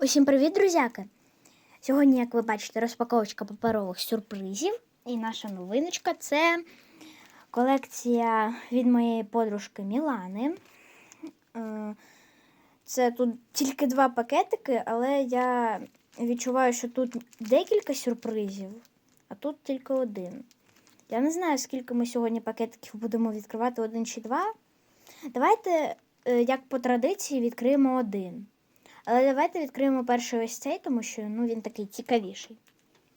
Усім привіт, друзяки! Сьогодні, як ви бачите, розпаковочка паперових сюрпризів. І наша новиночка це колекція від моєї подружки Мілани. Е, Це тут тільки два пакетики, але я відчуваю, що тут декілька сюрпризів, а тут тільки один. Я не знаю, скільки ми сьогодні пакетиків будемо відкривати, один чи два. Давайте, е, як по традиції, відкриємо один. Але давайте відкриємо перший ось цей, тому що ну, він такий цікавіший.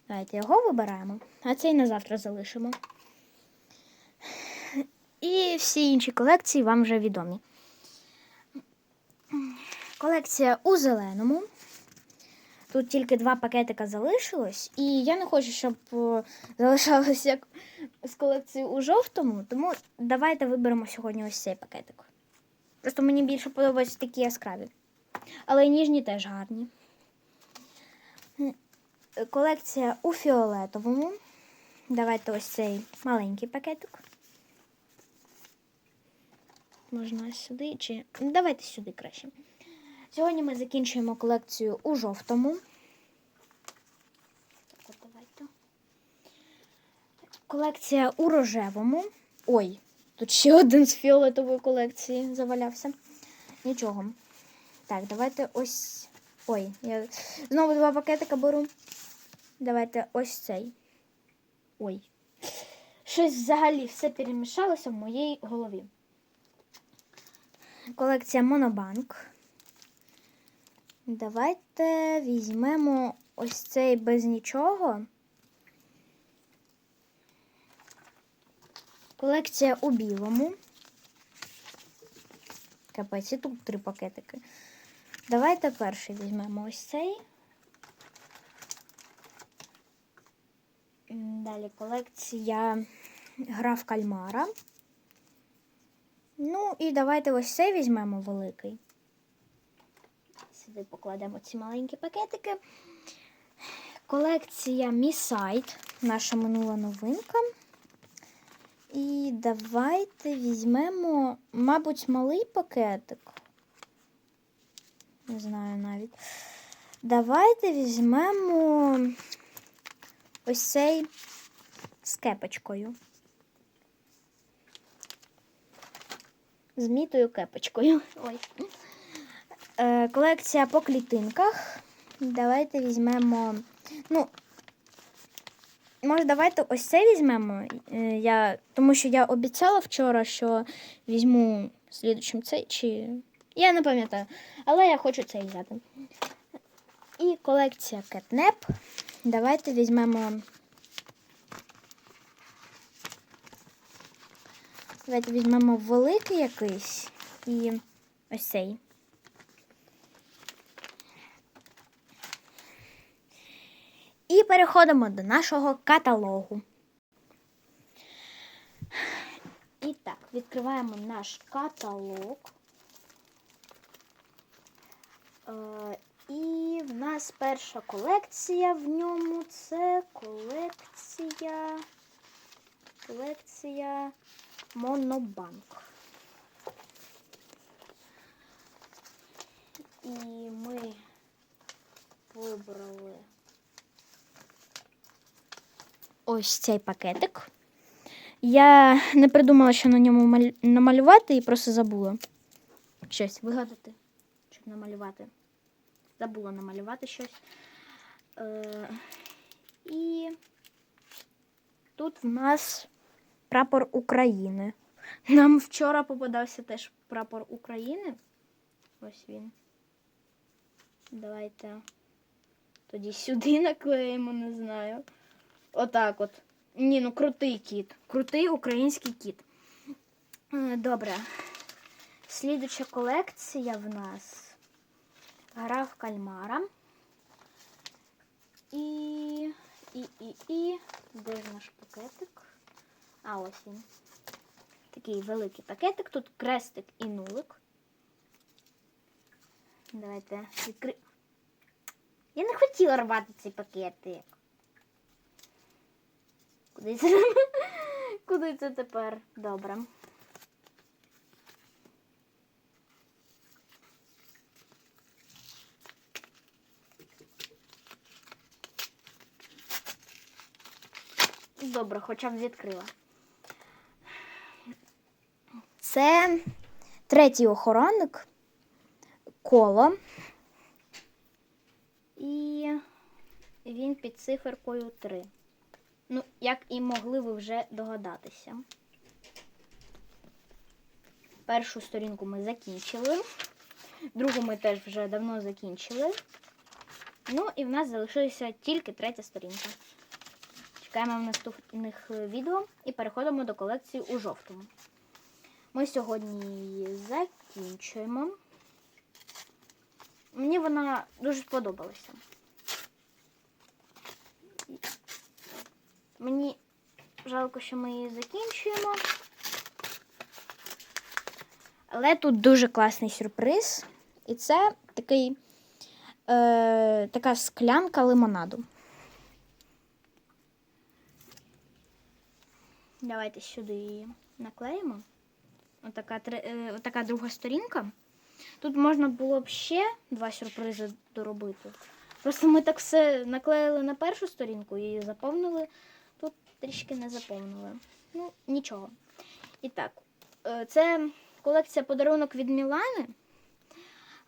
Давайте його вибираємо, а цей на завтра залишимо. І всі інші колекції вам вже відомі. Колекція у зеленому. Тут тільки два пакетика залишилось, і я не хочу, щоб о, залишалось з колекцією у жовтому, тому давайте виберемо сьогодні ось цей пакетик. Просто мені більше подобаються такі яскраві. Але ніжні теж гарні. Колекція у фіолетовому. Давайте ось цей маленький пакетик. Можна сюди чи. Давайте сюди краще. Сьогодні ми закінчуємо колекцію у жовтому. Давайте. Колекція у рожевому. Ой, тут ще один з фіолетової колекції завалявся. Нічого. Так, давайте ось. Ой, я знову два пакетика беру. Давайте ось цей. Ой. Щось взагалі все перемішалося в моїй голові. Колекція Монобанк. Давайте візьмемо ось цей без нічого. Колекція у білому. Капець, і тут три пакетики. Давайте перший візьмемо ось цей. Далі колекція гра в кальмара. Ну, і давайте ось цей візьмемо великий. Сюди покладемо ці маленькі пакетики. Колекція Місайт, наша минула новинка. І давайте візьмемо, мабуть, малий пакетик. Не знаю навіть. Давайте візьмемо ось цей з кепочкою. З мітою кепочкою. Ой. Е, колекція по клітинках. Давайте візьмемо. Ну, може, давайте ось це візьмемо. Е, Я, тому що я обіцяла вчора, що візьму слідучим цей чи. Я не пам'ятаю. Але я хочу цей взяти. І колекція кетнеп. Давайте візьмемо. Давайте візьмемо великий якийсь і ось цей. І переходимо до нашого каталогу. І так, відкриваємо наш каталог. І в нас перша колекція в ньому це колекція. Колекція Монобанк. І ми вибрали ось цей пакетик. Я не придумала, що на ньому намалювати, і просто забула щось вигадати, щоб намалювати. Забула намалювати щось. Е, і тут в нас прапор України. Нам вчора попадався теж прапор України. Ось він. Давайте тоді сюди наклеїмо, не знаю. Отак от. Ні, ну крутий кіт. Крутий український кіт. Е, Добре. Слідуча колекція в нас гра в кальмара. І. І, і, і. Де ж наш пакетик? А, ось він. Такий великий пакетик. Тут крестик і нулик. Давайте відкри... Я не хотіла рвати цей пакетик. Куди це? Куди це тепер? Добре. Добре, хоча б відкрила. Це третій охоронник коло. І він під циферкою 3. Ну, як і могли ви вже догадатися. Першу сторінку ми закінчили. Другу ми теж вже давно закінчили. Ну і в нас залишилася тільки третя сторінка. Чекаємо в наступних е, відео і переходимо до колекції у жовтому. Ми сьогодні її закінчуємо. Мені вона дуже сподобалася. Мені жалко, що ми її закінчуємо. Але тут дуже класний сюрприз. І це такий, е, така склянка лимонаду. Давайте сюди її наклеїмо. Отака, е, отака друга сторінка. Тут можна було б ще два сюрпризи доробити. Просто ми так все наклеїли на першу сторінку і заповнили. Тут трішки не заповнили. Ну, нічого. І так, е, це колекція подарунок від Мілани.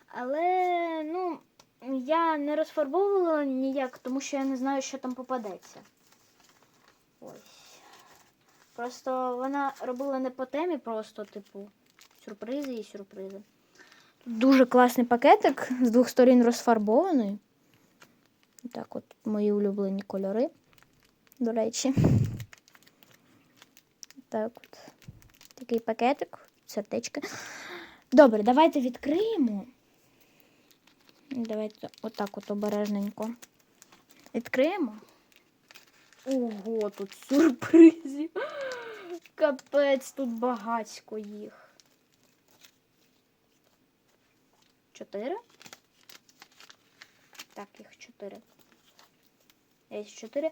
Але, ну, я не розфарбовувала ніяк, тому що я не знаю, що там попадеться. Просто вона робила не по темі, просто, типу, сюрпризи і сюрпризи. Тут дуже класний пакетик з двох сторін розфарбований. Так, от мої улюблені кольори, до речі. Так от. Такий пакетик, сердечко. Добре, давайте відкриємо. Давайте отак от обережненько. Відкриємо. Ого, тут сюрпризів. Капець, тут багатько їх. Чотири? Так, їх чотири. Є чотири.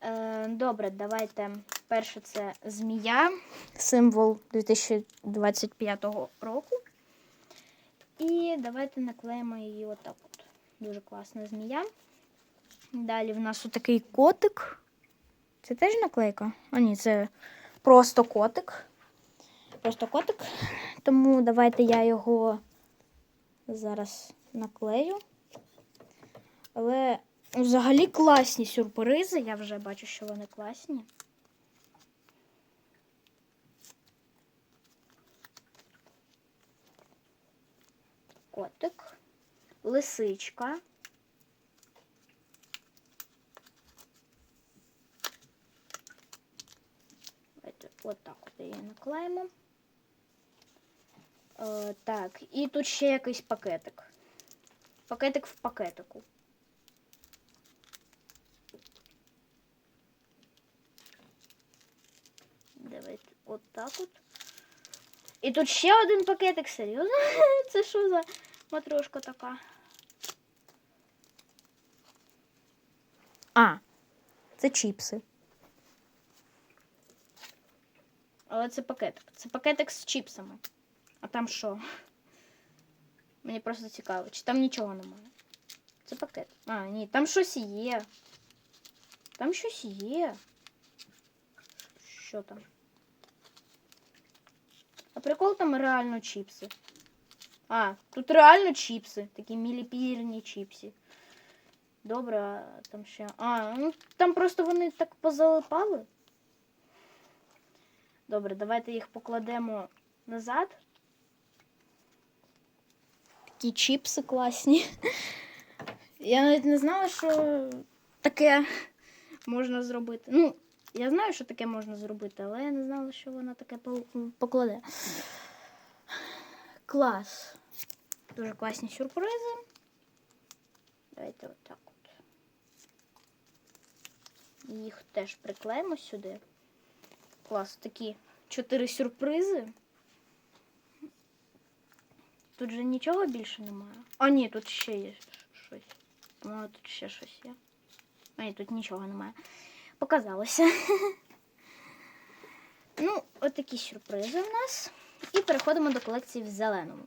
Е, добре, давайте. Перше це змія, символ 2025 року. І давайте наклеїмо її отак от. Дуже класна змія. Далі в нас отакий котик. Це теж наклейка? А ні, це просто котик. Просто котик. Тому давайте я його зараз наклею. Але взагалі класні сюрпризи. Я вже бачу, що вони класні. Котик, лисичка. Давайте отак от її наклеїмо. Е, так, і тут ще якийсь пакетик. Пакетик в пакетику. Давайте отак от. І тут ще один пакетик, серйозно? Це що за матрошка така? А, це чіпси. Але це пакетик. Це пакетик з чіпсами. А там що? Мені просто цікаво, чи там нічого немає. Це пакет. А, ні, там щось є. Там щось є. Що там? А прикол там реально чіпси. А, тут реально чіпси. Такі міліпірні чіпси. Добре, а там ще. А, ну там просто вони так позалипали. Добре, давайте їх покладемо назад. Такі чіпси класні. Я навіть не знала, що таке можна зробити. Ну, я знаю, що таке можна зробити, але я не знала, що вона таке покладе. Клас. Дуже класні сюрпризи. Давайте отак от. Їх теж приклеїмо сюди. Клас, такі чотири сюрпризи. Тут же нічого більше немає. А, ні, тут ще є щось. Ну, тут ще щось є. А, ні, тут нічого немає. Показалося. ну, от такі сюрпризи в нас. І переходимо до колекції в зеленому.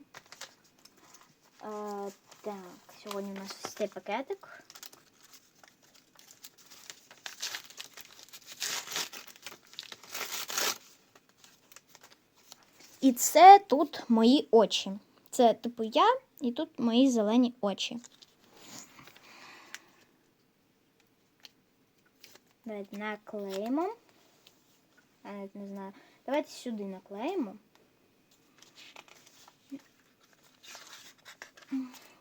Е, так, сьогодні у нас цей пакетик. І це тут мої очі. Це типу я, і тут мої зелені очі. Давайте наклеїмо. Навіть не знаю. Давайте сюди наклеїмо.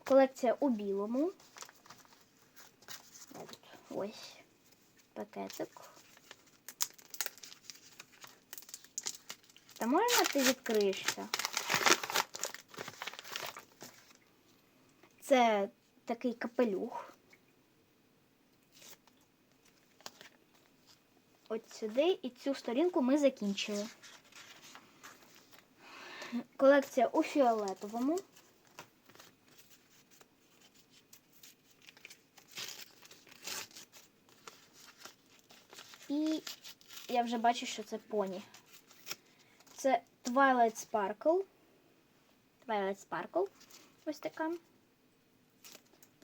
Колекція у білому. Ось пакетик. Та можна ти відкриєшся? Це такий капелюх. От сюди і цю сторінку ми закінчили. Колекція у фіолетовому. І я вже бачу, що це поні. Це Twilight Sparkle. Twilight Sparkle. Ось така.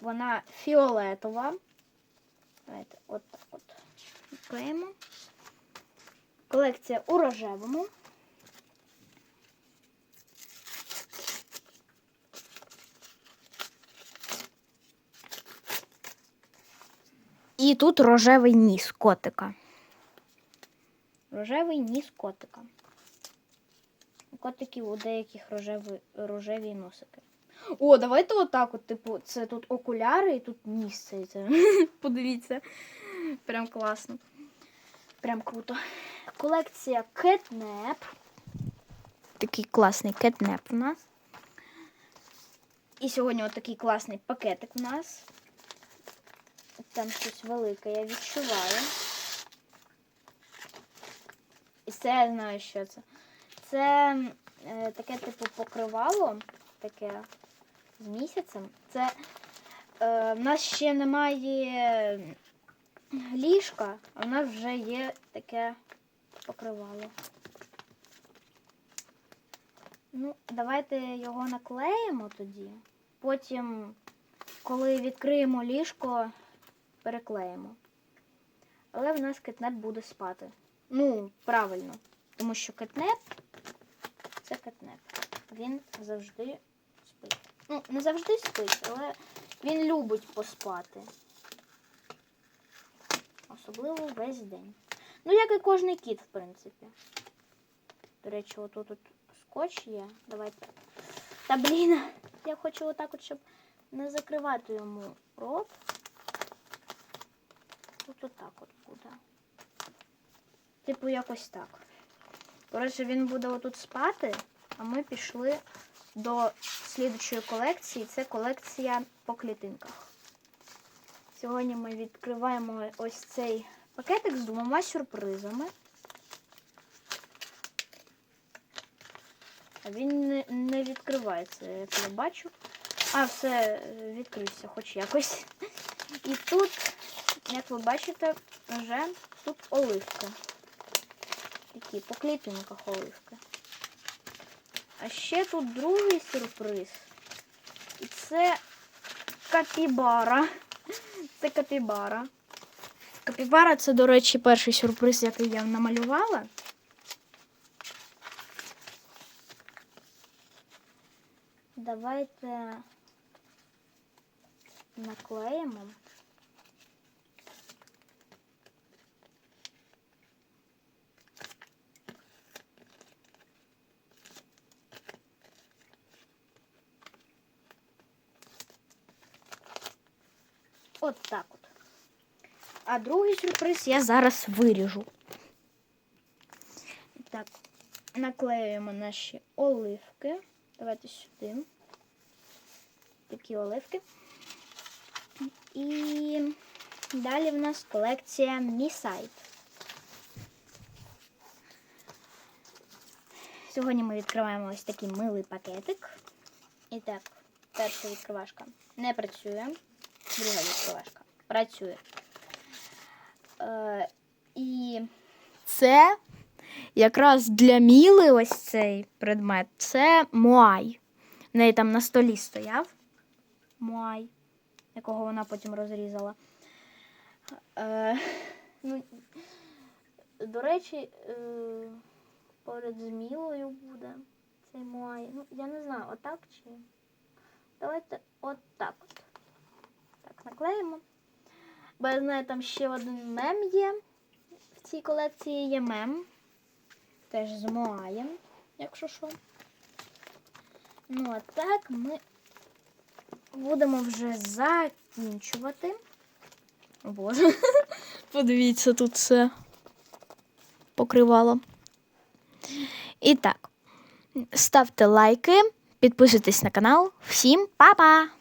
Вона фіолетова. Давайте от так от відкриємо. Колекція у рожевому. І тут рожевий ніс котика. Рожевий ніс котика. Котиків у деяких рожеві, рожеві носики. О, давайте отак, от, типу, це тут окуляри і тут ніс. цей, Це. Подивіться. Прям класно. Прям круто. Колекція кетнеп. Такий класний кетнеп у нас. І сьогодні отакий класний пакетик у нас. Там щось велике, я відчуваю. І це я знаю, що це. Це е, таке типу покривало, таке з місяцем. Це е, в нас ще немає ліжка, а в нас вже є таке покривало. Ну, давайте його наклеїмо тоді. Потім, коли відкриємо ліжко, переклеїмо. Але в нас кетнеп буде спати. Ну, правильно. Тому що кетнеп це кетнеп. Він завжди спить. Ну, не завжди спить, але він любить поспати. Особливо весь день. Ну, як і кожний кіт, в принципі. До речі, отут тут скотч є. Давайте. Та блін, я хочу отак от, щоб не закривати йому рот. Тут отак от буде. Типу, якось так. Коротше, він буде отут спати, а ми пішли до слідучої колекції. Це колекція по клітинках. Сьогодні ми відкриваємо ось цей пакетик з двома сюрпризами. А він не, відкривається, як я бачу. А, все, відкрився хоч якось. І тут, як ви бачите, вже тут оливки. Такі по клітинках оливки. А ще тут другий сюрприз. І це капібара. Це капібара. Капібара це, до речі, перший сюрприз, який я намалювала. Давайте наклеїмо. От так от. А другий сюрприз я зараз виріжу. Так, наклеюємо наші оливки. Давайте сюди. Такі оливки. І далі в нас колекція Місайт. Сьогодні ми відкриваємо ось такий милий пакетик. І так, перша відкривашка не працює. Друга відкривашка працює. Е, і це якраз для Міли ось цей предмет. Це Муай. В неї там на столі стояв. Муай, якого вона потім розрізала. Е, ну, до речі, е, поряд з Мілою буде. цей Моай. Ну, я не знаю, отак чи. Давайте отак от. Так, наклеїмо. Бо я знаю, там ще один мем є. В цій колекції є мем. Теж з Моаєм, якщо що. Ну, а так ми будемо вже закінчувати. О Боже. Подивіться, тут все покривало. І так, ставте лайки, підписуйтесь на канал. Всім па-па!